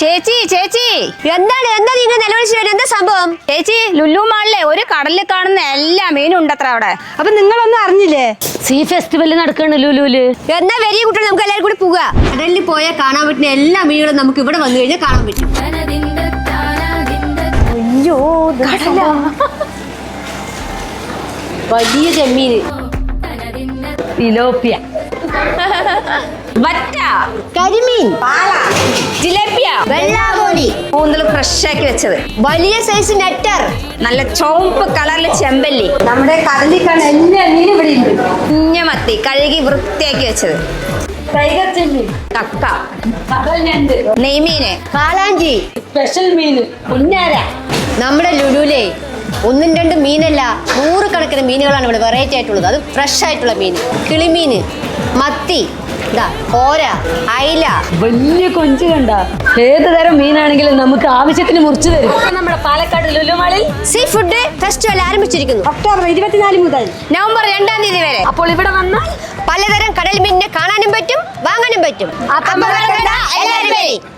ചേച്ചി ചേച്ചി. എന്താണ് എന്താ നിങ്ങൾ നിലവിളിച്ചു എന്താ സംഭവം? ചേച്ചി ലുലു മാളിലെ ഒരു കടലിൽ കാണുന്ന എല്ലാ മീനും ഉണ്ടത്ര അവിടെ. അപ്പൊ നിങ്ങളൊന്നും അറിഞ്ഞില്ലേ? സീ ഫെസ്റ്റിവൽ നടക്കണ ലുലുൽ. എന്നാ വലിയ കുട്ടികൾ നമുക്ക് എല്ലാവരും കൂടി പോവുക. കടലിൽ പോയാൽ കാണാൻ പറ്റുന്ന എല്ലാ മീനുകളും നമുക്ക് ഇവിടെ വന്നു കഴിഞ്ഞാൽ കാണാൻ പറ്റും. അയ്യോ വലിയ ചെമ്മീൻ. ഫിലോപ്പിയ വറ്റ. കരിമീൻ. ജിലേബിയ. വെള്ളാകോലി. കൂന്തൽ ഫ്രഷ് ആക്കി വെച്ചത്. വലിയ സൈസ് നെറ്റർ നല്ല ചുവപ്പ് കളറിലെ ചെമ്പല്ലി. നമ്മുടെ കുഞ്ഞമത്തി കാണുന്ന എല്ലാ മീനും ഇവിടെ ഉണ്ട്. കുഞ്ഞ കഴുകി വൃത്തിയാക്കി വെച്ചത്. ടൈഗർ ചെമ്മീൻ. കക്ക. കടൽ ഞണ്ട്. നെയ്മീന്. കാളാഞ്ചി. സ്പെഷ്യൽ മീൻ. കുഞ്ഞാര നമ്മുടെ ലുലുലേ ഒന്നും രണ്ടും മീനല്ല നൂറുകണക്കിന് മീനുകളാണ് ഇവിടെ വെറൈറ്റി ആയിട്ടുള്ളത്. അത് ഫ്രഷ് ആയിട്ടുള്ള മീൻ. കിളിമീൻ മത്തി. അയില. വലിയ കൊഞ്ച് കണ്ട. ഏത് തരം മീനാണെങ്കിലും നമുക്ക് ആവശ്യത്തിന് മുറിച്ചു തരും. നമ്മുടെ പാലക്കാട് ലുലുമാളിൽ സീ ഫുഡ് ഫെസ്റ്റിവൽ ആരംഭിച്ചിരിക്കുന്നു. ഒക്ടോബർ ഇരുപത്തിനാല് മുതൽ നവംബർ രണ്ടാം തീയതി വരെ. അപ്പോൾ ഇവിടെ വന്നാൽ പലതരം കടൽ മീനിനെ കാണാനും പറ്റും വാങ്ങാനും പറ്റും. എല്ലാവരും.